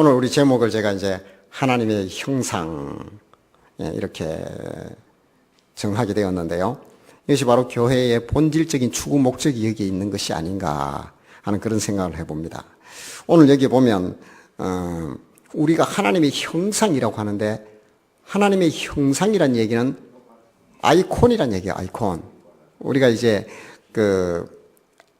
오늘 우리 제목을 제가 이제 하나님의 형상 예, 이렇게 정하게 되었는데요. 이것이 바로 교회의 본질적인 추구 목적이 여기에 있는 것이 아닌가 하는 그런 생각을 해봅니다. 오늘 여기 보면 어, 우리가 하나님의 형상이라고 하는데 하나님의 형상이란 얘기는 아이콘이란 얘기예요. 아이콘. 우리가 이제 그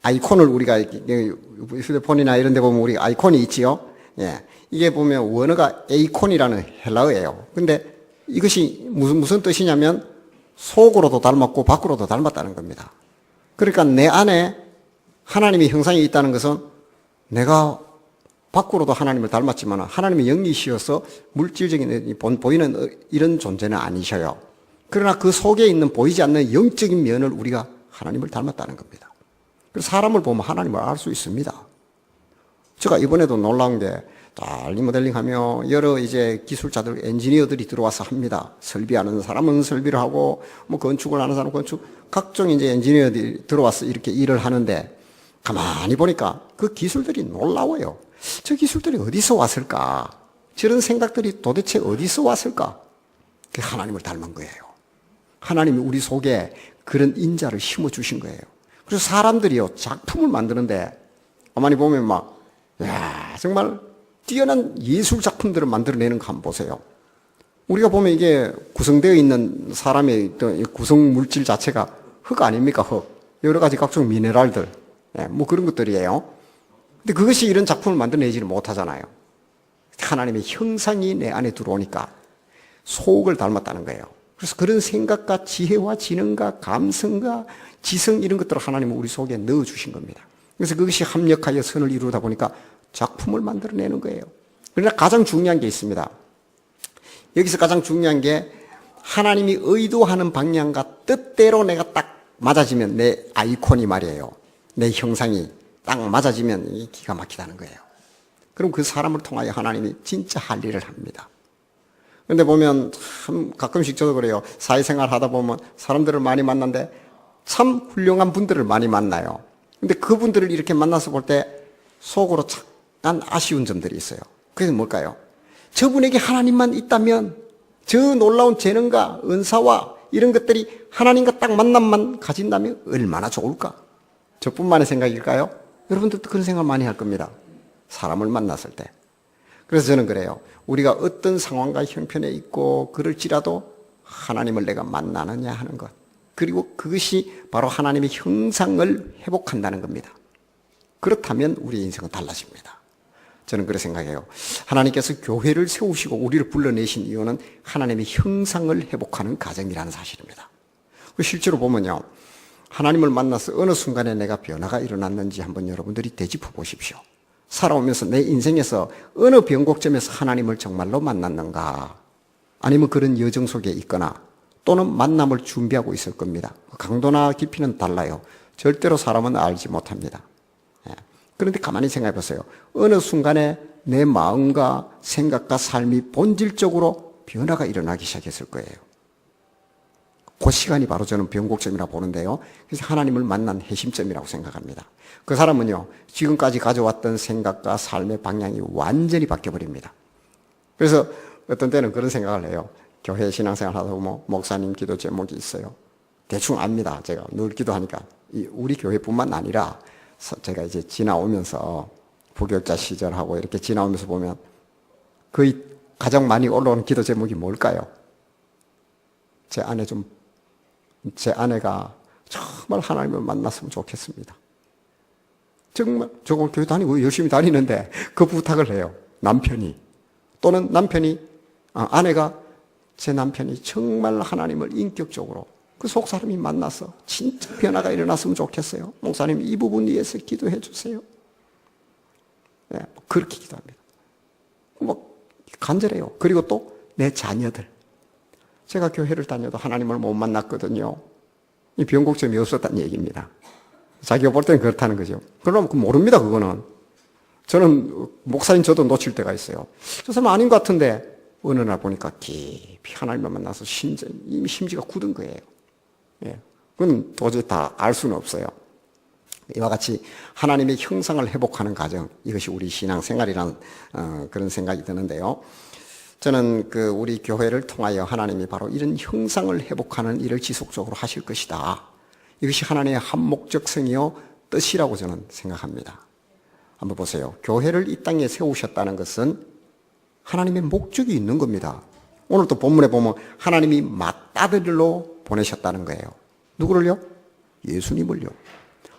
아이콘을 우리가 휴대폰이나 이런 데 보면 우리 아이콘이 있지요. 예. 이게 보면 원어가 에이콘이라는 헬라어예요. 근데 이것이 무슨 무슨 뜻이냐면 속으로도 닮았고 밖으로도 닮았다는 겁니다. 그러니까 내 안에 하나님의 형상이 있다는 것은 내가 밖으로도 하나님을 닮았지만 하나님의 영이시여서 물질적인 보이는 이런 존재는 아니셔요. 그러나 그 속에 있는 보이지 않는 영적인 면을 우리가 하나님을 닮았다는 겁니다. 그래서 사람을 보면 하나님을 알 수 있습니다. 제가 이번에도 놀라운 게 다 리모델링 하며 여러 이제 기술자들, 엔지니어들이 들어와서 합니다. 설비하는 사람은 설비를 하고 뭐 건축을 하는 사람은 건축, 각종 이제 엔지니어들이 들어와서 이렇게 일을 하는데 가만히 보니까 그 기술들이 놀라워요. 저 기술들이 어디서 왔을까? 저런 생각들이 도대체 어디서 왔을까? 그 하나님을 닮은 거예요. 하나님이 우리 속에 그런 인자를 심어 주신 거예요. 그래서 사람들이요, 작품을 만드는데, 가만히 보면 막, 야 정말 뛰어난 예술 작품들을 만들어내는 거 한번 보세요. 우리가 보면 이게 구성되어 있는 사람의 구성 물질 자체가 흙 아닙니까? 흙. 여러 가지 각종 미네랄들. 예, 뭐 그런 것들이에요. 근데 그것이 이런 작품을 만들어내지는 못하잖아요. 하나님의 형상이 내 안에 들어오니까 속을 닮았다는 거예요. 그래서 그런 생각과 지혜와 지능과 감성과 지성 이런 것들을 하나님은 우리 속에 넣어주신 겁니다. 그래서 그것이 합력하여 선을 이루다 보니까 작품을 만들어내는 거예요. 그러나 가장 중요한 게 있습니다. 여기서 가장 중요한 게 하나님이 의도하는 방향과 뜻대로 내가 딱 맞아지면 내 아이콘이 말이에요. 내 형상이 딱 맞아지면 기가 막히다는 거예요. 그럼 그 사람을 통하여 하나님이 진짜 할 일을 합니다. 근데 보면 참 가끔씩 저도 그래요. 사회생활 하다 보면 사람들을 많이 만난데 참 훌륭한 분들을 많이 만나요. 근데 그분들을 이렇게 만나서 볼 때 속으로 약 간 아쉬운 점들이 있어요. 그게 뭘까요? 저분에게 하나님만 있다면 저 놀라운 재능과 은사와 이런 것들이 하나님과 딱 만남만 가진다면 얼마나 좋을까? 저뿐만의 생각일까요? 여러분들도 그런 생각 많이 할 겁니다. 사람을 만났을 때. 그래서 저는 그래요. 우리가 어떤 상황과 형편에 있고 그럴지라도 하나님을 내가 만나느냐 하는 것. 그리고 그것이 바로 하나님의 형상을 회복한다는 겁니다. 그렇다면 우리 인생은 달라집니다. 저는 그렇게 생각해요. 하나님께서 교회를 세우시고 우리를 불러내신 이유는 하나님의 형상을 회복하는 과정이라는 사실입니다. 그 실제로 보면요. 하나님을 만나서 어느 순간에 내가 변화가 일어났는지 한번 여러분들이 되짚어 보십시오. 살아오면서 내 인생에서 어느 변곡점에서 하나님을 정말로 만났는가? 아니면 그런 여정 속에 있거나 또는 만남을 준비하고 있을 겁니다. 강도나 깊이는 달라요. 절대로 사람은 알지 못합니다. 그런데 가만히 생각해 보세요. 어느 순간에 내 마음과 생각과 삶이 본질적으로 변화가 일어나기 시작했을 거예요. 그 시간이 바로 저는 변곡점이라고 보는데요. 그래서 하나님을 만난 핵심점이라고 생각합니다. 그 사람은요, 지금까지 가져왔던 생각과 삶의 방향이 완전히 바뀌어버립니다. 그래서 어떤 때는 그런 생각을 해요. 교회 신앙생활 하다 보면 목사님 기도 제목이 있어요. 대충 압니다. 제가 늘 기도하니까. 우리 교회뿐만 아니라 제가 이제 지나오면서 부교자 시절하고 이렇게 지나오면서 보면 거의 가장 많이 올라오는 기도 제목이 뭘까요? 제 아내 좀, 제 아내가 정말 하나님을 만났으면 좋겠습니다. 정말, 저거 교회 다니고 열심히 다니는데 그 부탁을 해요. 남편이. 또는 남편이, 아, 아내가 제 남편이 정말 하나님을 인격적으로 그 속 사람이 만나서 진짜 변화가 일어났으면 좋겠어요. 목사님 이 부분 위해서 기도해 주세요. 네, 그렇게 기도합니다. 뭐 간절해요. 그리고 또 내 자녀들. 제가 교회를 다녀도 하나님을 못 만났거든요. 이 변곡점이 없었다는 얘기입니다. 자기가 볼 때는 그렇다는 거죠. 그럼 모릅니다, 그거는. 저는 목사님 저도 놓칠 때가 있어요. 저 사람 아닌 것 같은데 어느 날 보니까 깊이 하나님을 만나서 심지, 이미 심지가 굳은 거예요. 예. 그건 도저히 다 알 수는 없어요. 이와 같이 하나님의 형상을 회복하는 과정 이것이 우리 신앙 생활이라는 어, 그런 생각이 드는데요. 저는 그 우리 교회를 통하여 하나님이 바로 이런 형상을 회복하는 일을 지속적으로 하실 것이다. 이것이 하나님의 한 목적성이요 뜻이라고 저는 생각합니다. 한번 보세요. 교회를 이 땅에 세우셨다는 것은 하나님의 목적이 있는 겁니다. 오늘 또 본문에 보면 하나님이 맏아들로 보내셨다는 거예요. 누구를요? 예수님을요.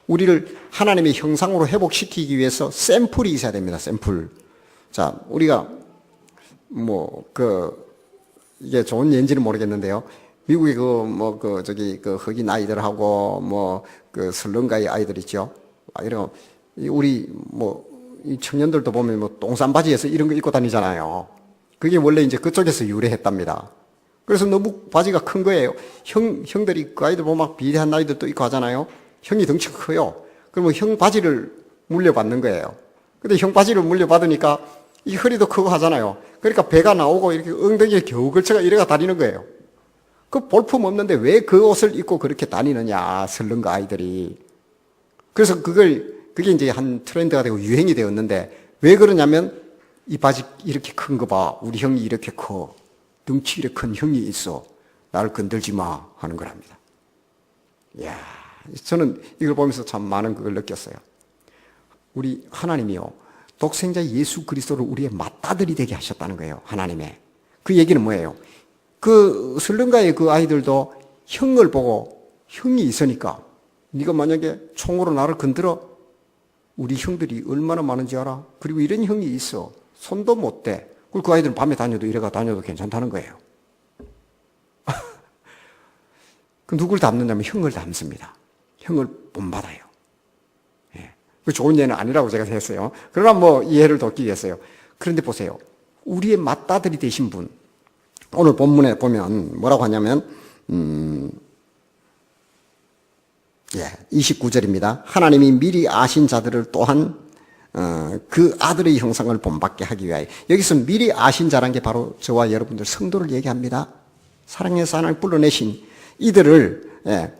우리를 하나님의 형상으로 회복시키기 위해서 샘플이 있어야 됩니다. 샘플. 자, 우리가 뭐 그 이게 좋은 예인지는 모르겠는데요. 미국의 그 뭐 그 저기 그 흑인 아이들하고 뭐 그 슬럼가의 아이들 있죠. 아, 이런 우리 뭐 이 청년들도 보면 뭐 똥싼 바지에서 이런 거 입고 다니잖아요. 그게 원래 이제 그쪽에서 유래했답니다. 그래서 너무 바지가 큰 거예요. 형, 형들이 그 아이들 보면 막 비대한 아이들도 있고 하잖아요. 형이 덩치가 커요. 그러면 형 바지를 물려받는 거예요. 근데 형 바지를 물려받으니까 이 허리도 크고 하잖아요. 그러니까 배가 나오고 이렇게 엉덩이에 겨우 걸쳐가 이래가 다니는 거예요. 그 볼품 없는데 왜 그 옷을 입고 그렇게 다니느냐, 설렁가 아이들이. 그래서 그걸, 그게 이제 한 트렌드가 되고 유행이 되었는데 왜 그러냐면 이 바지 이렇게 큰 거 봐. 우리 형이 이렇게 커. 덩치 이렇게 큰 형이 있어. 나를 건들지 마. 하는 거랍니다. 이야, 저는 이걸 보면서 참 많은 그걸 느꼈어요. 우리 하나님이요. 독생자 예수 그리스도를 우리의 맏아들이 되게 하셨다는 거예요. 하나님의. 그 얘기는 뭐예요? 그 슬렁가의 그 아이들도 형을 보고 형이 있으니까 네가 만약에 총으로 나를 건드려 우리 형들이 얼마나 많은지 알아? 그리고 이런 형이 있어. 손도 못 대. 그리고 그 아이들은 밤에 다녀도 이래가 다녀도 괜찮다는 거예요. 그 누굴 닮느냐면 형을 닮습니다. 형을 본받아요. 예. 그 좋은 예는 아니라고 제가 했어요. 그러나 뭐 이해를 돕기 위해서요. 그런데 보세요. 우리의 맏아들이 되신 분. 오늘 본문에 보면 뭐라고 하냐면, 음, 예, 29절입니다. 하나님이 미리 아신 자들을 또한 어, 그 아들의 형상을 본받게 하기 위하여 여기서 미리 아신 자란 게 바로 저와 여러분들 성도를 얘기합니다. 사랑해서 하나님 불러내신 이들을 예,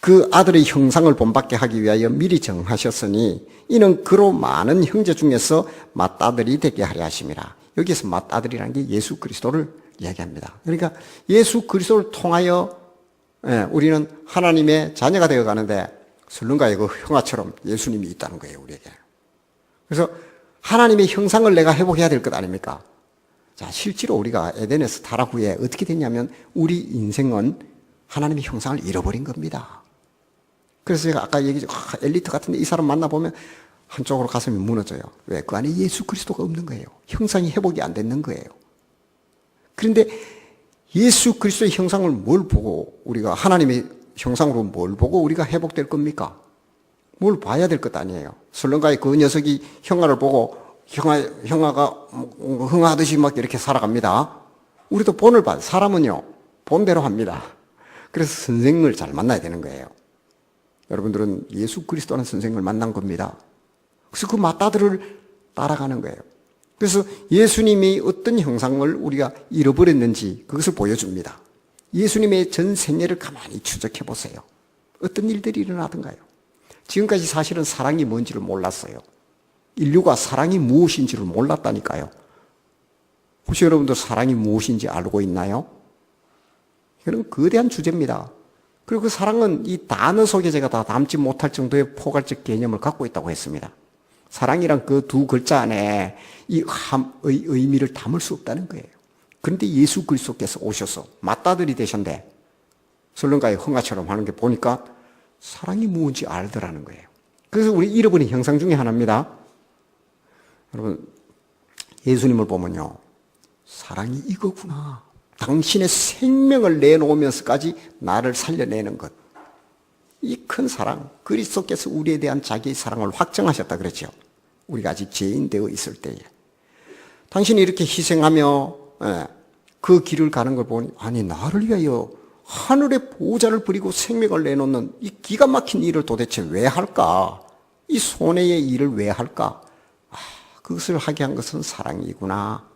그 아들의 형상을 본받게 하기 위하여 미리 정하셨으니 이는 그로 많은 형제 중에서 맏아들이 되게 하려 하심이라. 여기서 맏아들이라는 게 예수 그리스도를 이야기합니다. 그러니까 예수 그리스도를 통하여 예, 우리는 하나님의 자녀가 되어 가는데 설lun가의 그 형아처럼 예수님이 있다는 거예요, 우리에게. 그래서 하나님의 형상을 내가 회복해야 될 것 아닙니까? 자, 실제로 우리가 에덴에서 타락 후에 어떻게 됐냐면 우리 인생은 하나님의 형상을 잃어버린 겁니다. 그래서 제가 아까 얘기죠. 아, 엘리트 같은데 이 사람 만나보면 한쪽으로 가슴이 무너져요. 왜? 그 안에 예수 그리스도가 없는 거예요. 형상이 회복이 안 되는 거예요. 그런데 예수 그리스도의 형상을 뭘 보고 우리가 하나님의 형상으로 뭘 보고 우리가 회복될 겁니까? 뭘 봐야 될 것 아니에요. 설렁가의 그 녀석이 형아를 보고 형아, 형아가 흥하듯이 막 이렇게 살아갑니다. 우리도 본을 봐. 사람은요, 본대로 합니다. 그래서 선생을 잘 만나야 되는 거예요. 여러분들은 예수 그리스도라는 선생을 만난 겁니다. 그래서 그 맏아들을 따라가는 거예요. 그래서 예수님이 어떤 형상을 우리가 잃어버렸는지 그것을 보여줍니다. 예수님의 전 생애를 가만히 추적해 보세요. 어떤 일들이 일어나던가요? 지금까지 사실은 사랑이 뭔지를 몰랐어요. 인류가 사랑이 무엇인지를 몰랐다니까요. 혹시 여러분들 사랑이 무엇인지 알고 있나요? 이거는 거대한 주제입니다. 그리고 그 사랑은 이 단어 속에 제가 다 담지 못할 정도의 포괄적 개념을 갖고 있다고 했습니다. 사랑이란 그 두 글자 안에 이 함, 의, 의미를 담을 수 없다는 거예요. 그런데 예수 그리스도께서 오셔서 맞다들이 되셨는데 설렁가의 흥아처럼 하는 게 보니까 사랑이 무엇인지 알더라는 거예요. 그래서 우리 잃어버린 형상 중에 하나입니다. 여러분, 예수님을 보면요. 사랑이 이거구나. 당신의 생명을 내놓으면서까지 나를 살려내는 것. 이 큰 사랑, 그리스도께서 우리에 대한 자기의 사랑을 확정하셨다 그랬죠. 우리가 아직 죄인 되어 있을 때에. 당신이 이렇게 희생하며 예, 그 길을 가는 걸 보니 아니 나를 위하여 하늘의 보호자를 부리고 생명을 내놓는 이 기가 막힌 일을 도대체 왜 할까? 이 손해의 일을 왜 할까? 아, 그것을 하게 한 것은 사랑이구나.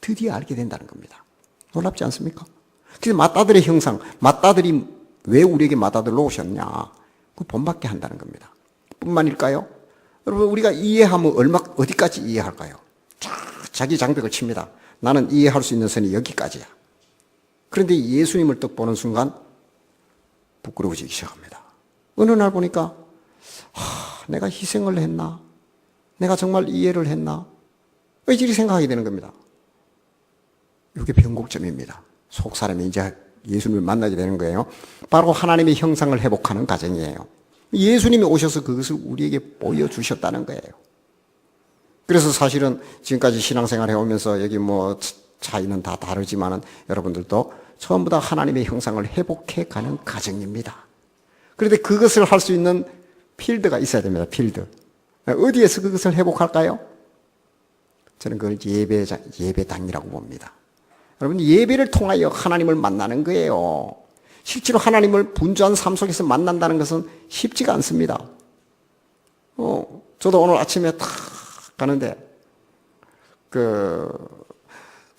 드디어 알게 된다는 겁니다. 놀랍지 않습니까? 그래서 맏아들의 형상, 맏아들이 왜 우리에게 맏아들로 오셨냐? 그 본받게 한다는 겁니다. 뿐만일까요? 여러분 우리가 이해하면 얼마 어디까지 이해할까요? 자, 자기 장벽을 칩니다. 나는 이해할 수 있는 선이 여기까지야. 그런데 예수님을 딱 보는 순간 부끄러워지기 시작합니다. 어느 날 보니까 하, 내가 희생을 했나? 내가 정말 이해를 했나? 의지리 생각하게 되는 겁니다. 이게 변곡점입니다. 속 사람이 이제 예수님을 만나게 되는 거예요. 바로 하나님의 형상을 회복하는 과정이에요. 예수님이 오셔서 그것을 우리에게 보여주셨다는 거예요. 그래서 사실은 지금까지 신앙생활 해오면서 여기 뭐 차이는 다 다르지만은 여러분들도 다 하나님의 형상을 회복해 가는 과정입니다. 그런데 그것을 할 수 있는 필드가 있어야 됩니다. 필드. 어디에서 그것을 회복할까요? 저는 그걸 예배장, 예배당이라고 봅니다. 여러분, 예배를 통하여 하나님을 만나는 거예요. 실제로 하나님을 분주한 삶 속에서 만난다는 것은 쉽지가 않습니다. 어, 저도 오늘 아침에 탁 가는데, 그,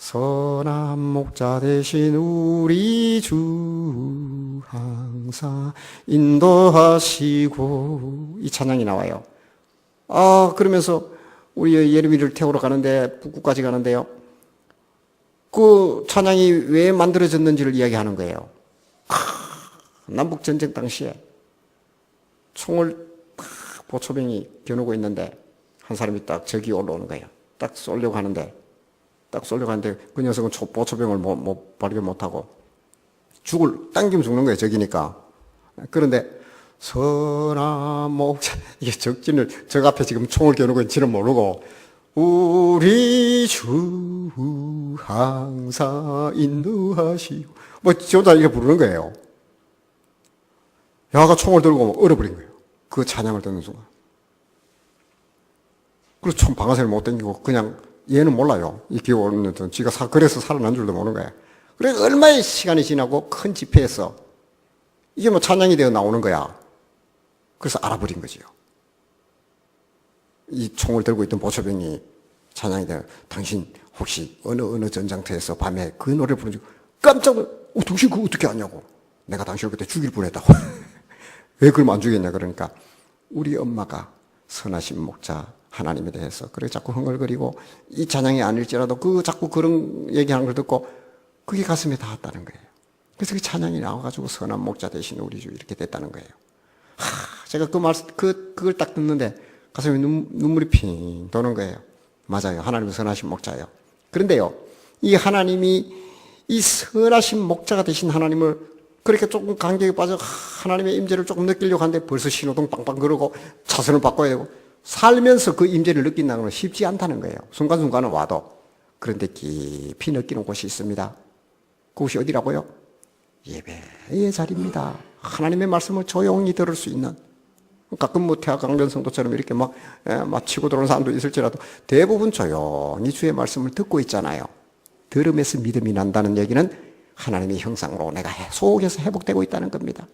선한 목자 대신 우리 주 항상 인도하시고, 이 찬양이 나와요. 아, 그러면서 우리 예루미를 태우러 가는데, 북구까지 가는데요. 그 찬양이 왜 만들어졌는지를 이야기하는 거예요. 남북 전쟁 당시에 총을 딱 보초병이 겨누고 있는데 한 사람이 딱 저기 올라오는 거예요. 딱 쏠려고 하는데 딱 쏠려고 하는데 그 녀석은 초, 보초병을 못, 못 발견 못하고 죽을 당기면 죽는 거예요. 저기니까. 그런데 선한 목자 이게 적진을 저 앞에 지금 총을 겨누고 있지는 모르고 우리 주 항상 인도하시고 뭐 저다 이렇게 부르는 거예요. 야가 총을 들고 얼어버린 거예요. 그 찬양을 듣는 순간. 그래서 총 방아쇠를 못 당기고 그냥 얘는 몰라요. 이 기어 오는 든 지가 사, 그래서 살아난 줄도 모르는 거야. 그래서 얼마의 시간이 지나고 큰 집회에서 이게 뭐 찬양이 되어 나오는 거야. 그래서 알아버린 거지요. 이 총을 들고 있던 보초병이 찬양이 되어 당신 혹시 어느 어느 전장터에서 밤에 그 노래 부르는 줄 깜짝 놀 어, 당신 그거 어떻게 아냐고. 내가 당신을 그때 죽일 뻔했다고. 왜 그럼 안 죽였냐 그러니까 우리 엄마가 선하신 목자 하나님에 대해서 그래 자꾸 흥얼거리고 이 찬양이 아닐지라도 그 자꾸 그런 얘기하는 걸 듣고 그게 가슴에 닿았다는 거예요. 그래서 그 찬양이 나와가지고 선한 목자 대신 우리 주 이렇게 됐다는 거예요. 하, 제가 그 말씀 그 그걸 딱 듣는데 가슴에 눈, 눈물이 핑 도는 거예요. 맞아요. 하나님은 선하신 목자예요. 그런데요, 이 하나님이 이 선하신 목자가 되신 하나님을 그렇게 조금 간격에 빠져 하나님의 임재를 조금 느끼려고 하는데 벌써 신호등 빵빵 그러고 차선을 바꿔야 되고 살면서 그 임재를 느낀다는 건 쉽지 않다는 거예요. 순간순간은 와도. 그런데 깊이 느끼는 곳이 있습니다. 그곳이 어디라고요? 예배의 자리입니다. 하나님의 말씀을 조용히 들을 수 있는 가끔 뭐 태학 강변 성도처럼 이렇게 막, 예, 막 치고 들어오는 사람도 있을지라도 대부분 조용히 주의 말씀을 듣고 있잖아요. 들음에서 믿음이 난다는 얘기는 하나님의 형상으로 내가 속에서 회복되고 있다는 겁니다.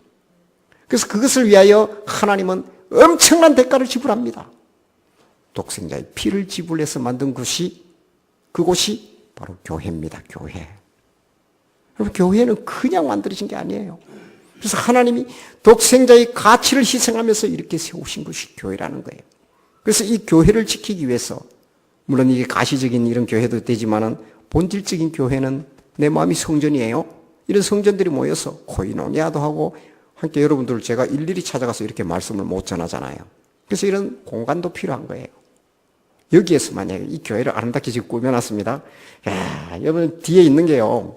그래서 그것을 위하여 하나님은 엄청난 대가를 지불합니다. 독생자의 피를 지불해서 만든 곳이 그곳이 바로 교회입니다. 교회. 여러분 교회는 그냥 만들어진 게 아니에요. 그래서 하나님이 독생자의 가치를 희생하면서 이렇게 세우신 것이 교회라는 거예요. 그래서 이 교회를 지키기 위해서 물론 이게 가시적인 이런 교회도 되지만은 본질적인 교회는 내 마음이 성전이에요. 이런 성전들이 모여서 코이노니아도 하고 함께 여러분들 제가 일일이 찾아가서 이렇게 말씀을 못 전하잖아요. 그래서 이런 공간도 필요한 거예요. 여기에서 만약에 이 교회를 아름답게 지금 꾸며놨습니다. 야, 여러분 뒤에 있는 게요.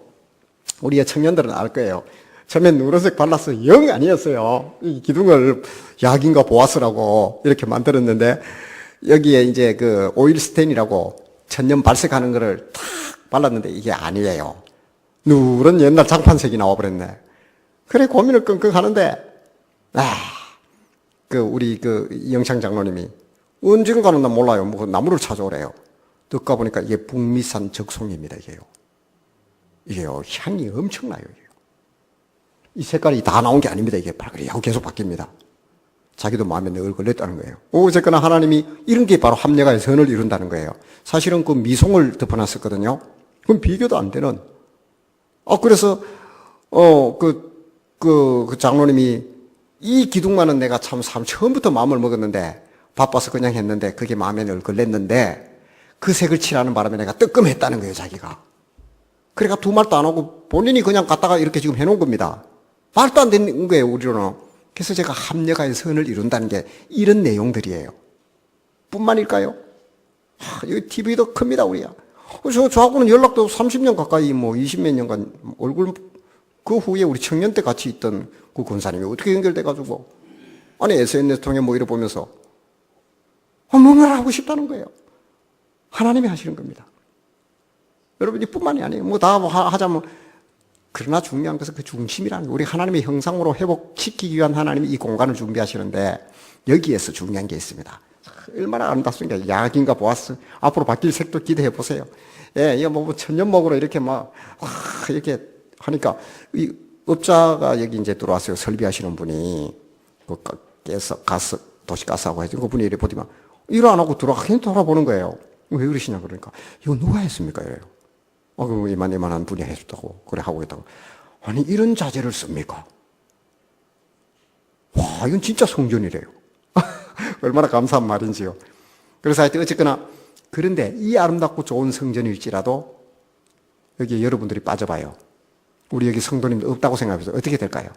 우리 청년들은 알 거예요. 처음에 누런색 발라서 영 아니었어요. 이 기둥을 약인가 보아스라고 이렇게 만들었는데 여기에 이제 그 오일 스텐이라고 천년 발색하는 거를 탁 발랐는데 이게 아니에요. 누런 옛날 장판색이 나와버렸네. 그래 고민을 끙끙 하는데 아, 그 우리 그 영창 장로님이 언젠가는 나 몰라요. 뭐 나무를 찾아오래요. 듣가 보니까 이게 북미산 적송입니다. 이게요. 이게요 향이 엄청나요. 이게요. 이 색깔이 다 나온 게 아닙니다. 이게 발그레하고 계속 바뀝니다. 자기도 마음에 늘 걸렸다는 거예요. 어쨌거나 하나님이 이런 게 바로 합력의 선을 이룬다는 거예요. 사실은 그 미송을 덮어놨었거든요. 그럼 비교도 안 되는. 아, 그래서, 어, 그, 그, 그 장로님이 이 기둥만은 내가 참, 참 처음부터 마음을 먹었는데 바빠서 그냥 했는데 그게 마음에 늘 걸렸는데 그 색을 칠하는 바람에 내가 뜨끔했다는 거예요, 자기가. 그러니까 두 말도 안 하고 본인이 그냥 갖다가 이렇게 지금 해놓은 겁니다. 말도 안 되는 거예요, 우리로는. 그래서 제가 합력하여 선을 이룬다는 게 이런 내용들이에요. 뿐만일까요? 하, 여기 TV도 큽니다, 우리가. 어, 저, 저하고는 연락도 30년 가까이, 뭐, 20몇 년간 얼굴, 그 후에 우리 청년 때 같이 있던 그 권사님이 어떻게 연결돼가지고, 아니, SNS 통해 뭐 이래 보면서, 어, 뭔가를 하고 싶다는 거예요. 하나님이 하시는 겁니다. 여러분, 이뿐만이 아니에요. 뭐 다 하자면, 그러나 중요한 것은 그 중심이라는 거예요. 우리 하나님의 형상으로 회복시키기 위한 하나님이 이 공간을 준비하시는데, 여기에서 중요한 게 있습니다. 얼마나 아름답습니까? 야긴가 보았어. 앞으로 바뀔 색도 기대해 보세요. 예, 이거 뭐 천년목으로 이렇게 막, 와, 이렇게 하니까, 이 업자가 여기 이제 들어왔어요. 설비하시는 분이. 그 가- 가스, 가스, 도시가스하고 해서 그 분이 이래 보더만, 일 안 하고 들어가긴 돌아보는 거예요. 왜 그러시냐 그러니까, 이거 누가 했습니까? 이래요. 어, 그럼 이만 이만한 분이 해줬다고. 그래 하고 있다고. 아니, 이런 자재를 씁니까? 와, 이건 진짜 성전이래요. 얼마나 감사한 말인지요. 그래서 하여튼 어쨌거나 그런데 이 아름답고 좋은 성전일지라도 여기 여러분들이 빠져봐요. 우리 여기 성도님들 없다고 생각해서 어떻게 될까요?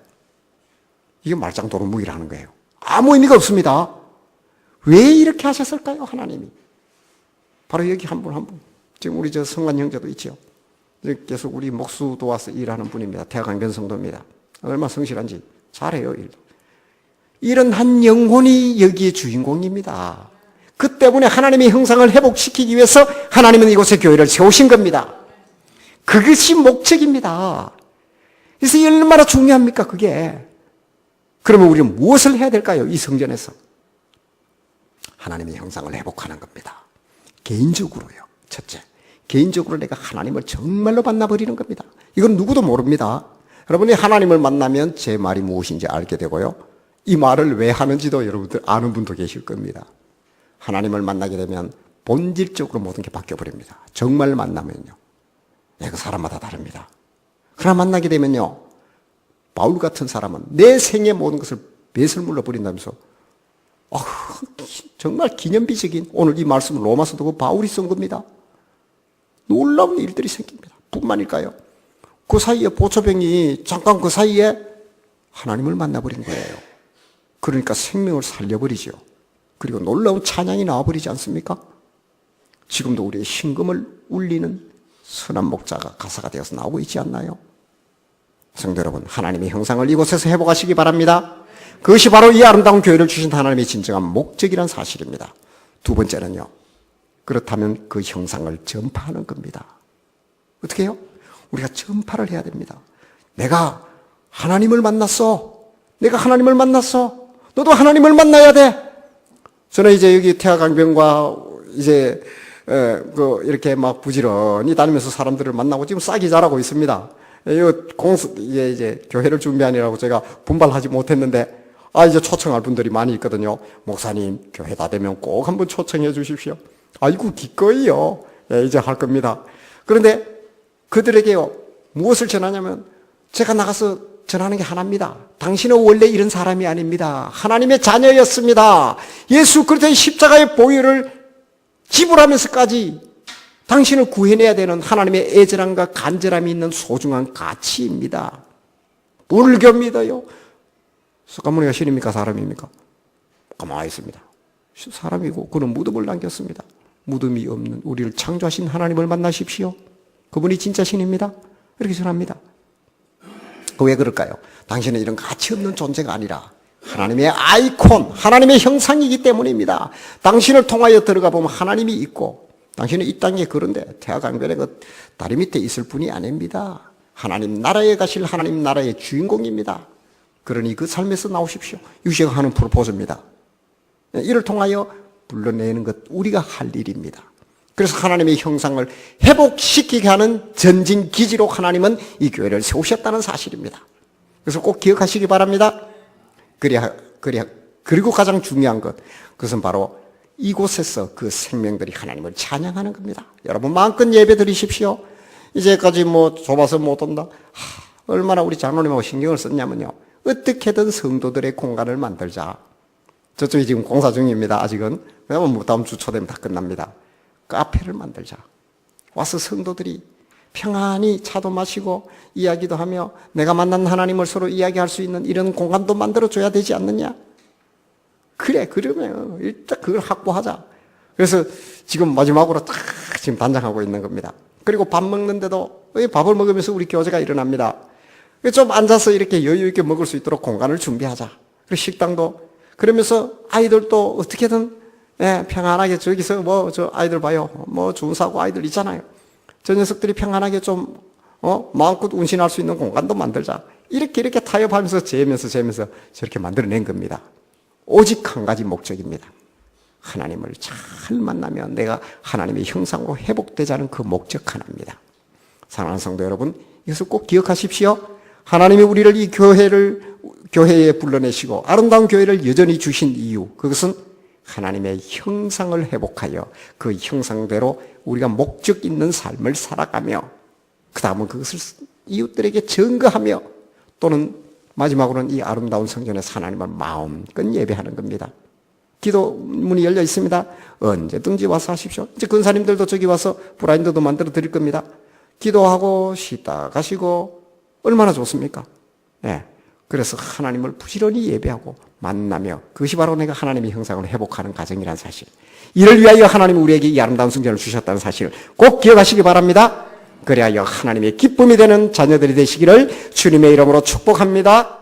이게 말짱도루묵이라는 거예요. 아무 의미가 없습니다. 왜 이렇게 하셨을까요, 하나님이? 바로 여기 한 분 한 분. 지금 우리 저 성관 형제도 있죠. 계속 우리 목수 도와서 일하는 분입니다. 태강변 성도입니다. 얼마나 성실한지 잘해요, 일도. 이런 한 영혼이 여기에 주인공입니다. 그 때문에 하나님의 형상을 회복시키기 위해서 하나님은 이곳에 교회를 세우신 겁니다. 그것이 목적입니다. 그래서 이 얼마나 중요합니까, 그게? 그러면 우리는 무엇을 해야 될까요, 이 성전에서? 하나님의 형상을 회복하는 겁니다. 개인적으로요. 첫째. 개인적으로 내가 하나님을 정말로 만나버리는 겁니다. 이건 누구도 모릅니다. 여러분이 하나님을 만나면 제 말이 무엇인지 알게 되고요. 이 말을 왜 하는지도 여러분들 아는 분도 계실 겁니다. 하나님을 만나게 되면 본질적으로 모든 게 바뀌어버립니다. 정말 만나면요. 예, 그 사람마다 다릅니다. 그러나 만나게 되면요. 바울 같은 사람은 내 생의 모든 것을 배설물로 버린다면서 아, 정말 기념비적인 오늘 이 말씀을 로마서도 그 바울이 쓴 겁니다. 놀라운 일들이 생깁니다. 뿐만일까요? 그 사이에 보초병이 잠깐 그 사이에 하나님을 만나버린 거예요. 그러니까 생명을 살려버리죠. 그리고 놀라운 찬양이 나와버리지 않습니까? 지금도 우리의 신금을 울리는 선한 목자가 가사가 되어서 나오고 있지 않나요? 성도 여러분, 하나님의 형상을 이곳에서 회복하시기 바랍니다. 그것이 바로 이 아름다운 교회를 주신 하나님의 진정한 목적이란 사실입니다. 두 번째는요. 그렇다면 그 형상을 전파하는 겁니다. 어떻게 해요? 우리가 전파를 해야 됩니다. 내가 하나님을 만났어. 내가 하나님을 만났어. 너도 하나님을 만나야 돼. 저는 이제 여기 태아강변과 이제 에, 그 이렇게 막 부지런히 다니면서 사람들을 만나고 지금 싹이 자라고 있습니다. 이거 공수 이게 이제 교회를 준비하느라고 제가 분발하지 못했는데 아 이제 초청할 분들이 많이 있거든요. 목사님 교회 다 되면 꼭 한번 초청해 주십시오. 아이고 기꺼이요. 예, 이제 할 겁니다. 그런데 그들에게요 무엇을 전하냐면 제가 나가서 전하는 게 하나입니다. 당신은 원래 이런 사람이 아닙니다. 하나님의 자녀였습니다. 예수 그리스도의 십자가의 보혈을 지불하면서까지 당신을 구해내야 되는 하나님의 애절함과 간절함이 있는 소중한 가치입니다. 불교입니다요. 석가모니가 신입니까? 사람입니까? 가만히 있습니다. 사람이고 그는 무덤을 남겼습니다. 무덤이 없는 우리를 창조하신 하나님을 만나십시오. 그분이 진짜 신입니다. 이렇게 전합니다. 그 왜 그럴까요? 당신은 이런 가치 없는 존재가 아니라 하나님의 아이콘, 하나님의 형상이기 때문입니다. 당신을 통하여 들어가 보면 하나님이 있고 당신은 이 땅에 그런데 태아강변의 그 다리 밑에 있을 뿐이 아닙니다. 하나님 나라에 가실 하나님 나라의 주인공입니다. 그러니 그 삶에서 나오십시오. 유시가 하는 프로포즈입니다. 이를 통하여 불러내는 것 우리가 할 일입니다. 그래서 하나님의 형상을 회복시키게 하는 전진 기지로 하나님은 이 교회를 세우셨다는 사실입니다. 그래서 꼭 기억하시기 바랍니다. 그래야, 그래야, 그리고 가장 중요한 것, 그것은 바로 이곳에서 그 생명들이 하나님을 찬양하는 겁니다. 여러분 마음껏 예배 드리십시오. 이제까지 뭐 좁아서 못 온다. 하, 얼마나 우리 장로님하고 신경을 썼냐면요. 어떻게든 성도들의 공간을 만들자. 저쪽이 지금 공사 중입니다. 아직은. 왜냐면 뭐 다음 주 초 되면 다 끝납니다. 카페를 만들자. 와서 성도들이 평안히 차도 마시고 이야기도 하며 내가 만난 하나님을 서로 이야기할 수 있는 이런 공간도 만들어줘야 되지 않느냐? 그래, 그러면 일단 그걸 확보하자. 그래서 지금 마지막으로 딱 지금 단장하고 있는 겁니다. 그리고 밥 먹는데도 이 밥을 먹으면서 우리 교제가 일어납니다. 좀 앉아서 이렇게 여유 있게 먹을 수 있도록 공간을 준비하자. 그리고 식당도 그러면서 아이들도 어떻게든 예, 평안하게 저기서 뭐 저 아이들 봐요. 뭐 준사고 아이들 있잖아요. 저 녀석들이 평안하게 좀 어, 마음껏 운신할 수 있는 공간도 만들자. 이렇게 이렇게 타협하면서 재면서 재면서 저렇게 만들어낸 겁니다. 오직 한 가지 목적입니다. 하나님을 잘 만나면 내가 하나님의 형상으로 회복되자는 그 목적 하나입니다. 사랑하는 성도 여러분, 이것을 꼭 기억하십시오. 하나님이 우리를 이 교회를 교회에 불러내시고 아름다운 교회를 여전히 주신 이유, 그것은 하나님의 형상을 회복하여 그 형상대로 우리가 목적 있는 삶을 살아가며 그 다음은 그것을 이웃들에게 증거하며 또는 마지막으로는 이 아름다운 성전에서 하나님을 마음껏 예배하는 겁니다. 기도 문이 열려 있습니다. 언제든지 와서 하십시오. 이제 근사님들도 저기 와서 브라인드도 만들어 드릴 겁니다. 기도하고 쉬다 가시고 얼마나 좋습니까? 예. 그래서 하나님을 부지런히 예배하고 만나며 그것이 바로 내가 하나님의 형상을 회복하는 과정이라는 사실. 이를 위하여 하나님이 우리에게 이 아름다운 성전을 주셨다는 사실을 꼭 기억하시기 바랍니다. 그리하여 하나님의 기쁨이 되는 자녀들이 되시기를 주님의 이름으로 축복합니다.